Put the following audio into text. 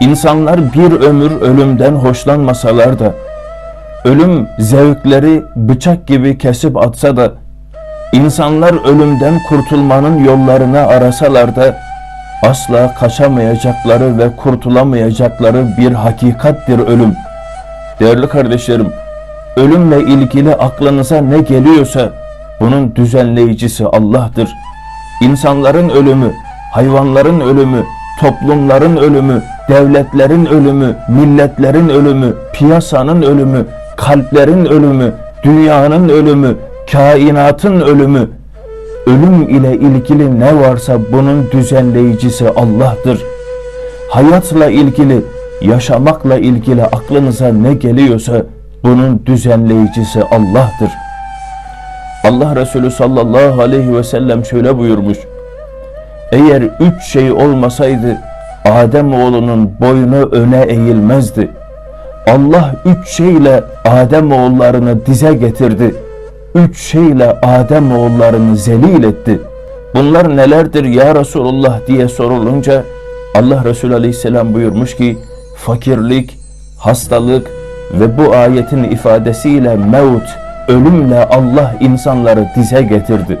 İnsanlar bir ömür ölümden hoşlanmasalar da, ölüm zevkleri bıçak gibi kesip atsa da, insanlar ölümden kurtulmanın yollarını arasalar da, asla kaçamayacakları ve kurtulamayacakları bir hakikattir ölüm. Değerli kardeşlerim, ölümle ilgili aklınıza ne geliyorsa bunun düzenleyicisi Allah'tır. İnsanların ölümü, hayvanların ölümü, toplumların ölümü, devletlerin ölümü, milletlerin ölümü, piyasanın ölümü, kalplerin ölümü, dünyanın ölümü, kainatın ölümü, ölüm ile ilgili ne varsa bunun düzenleyicisi Allah'tır. Hayatla ilgili, yaşamakla ilgili aklınıza ne geliyorsa bunun düzenleyicisi Allah'tır. Allah Resulü sallallahu aleyhi ve sellem şöyle buyurmuş. Eğer üç şey olmasaydı Adem oğlunun boynu öne eğilmezdi. Allah üç şeyle Adem oğullarını dize getirdi. Üç şeyle Adem oğullarını zelil etti. Bunlar nelerdir ya Resulullah diye sorulunca Allah Resulü aleyhisselam buyurmuş ki fakirlik, hastalık ve bu ayetin ifadesiyle mevt, ölümle Allah insanları dize getirdi.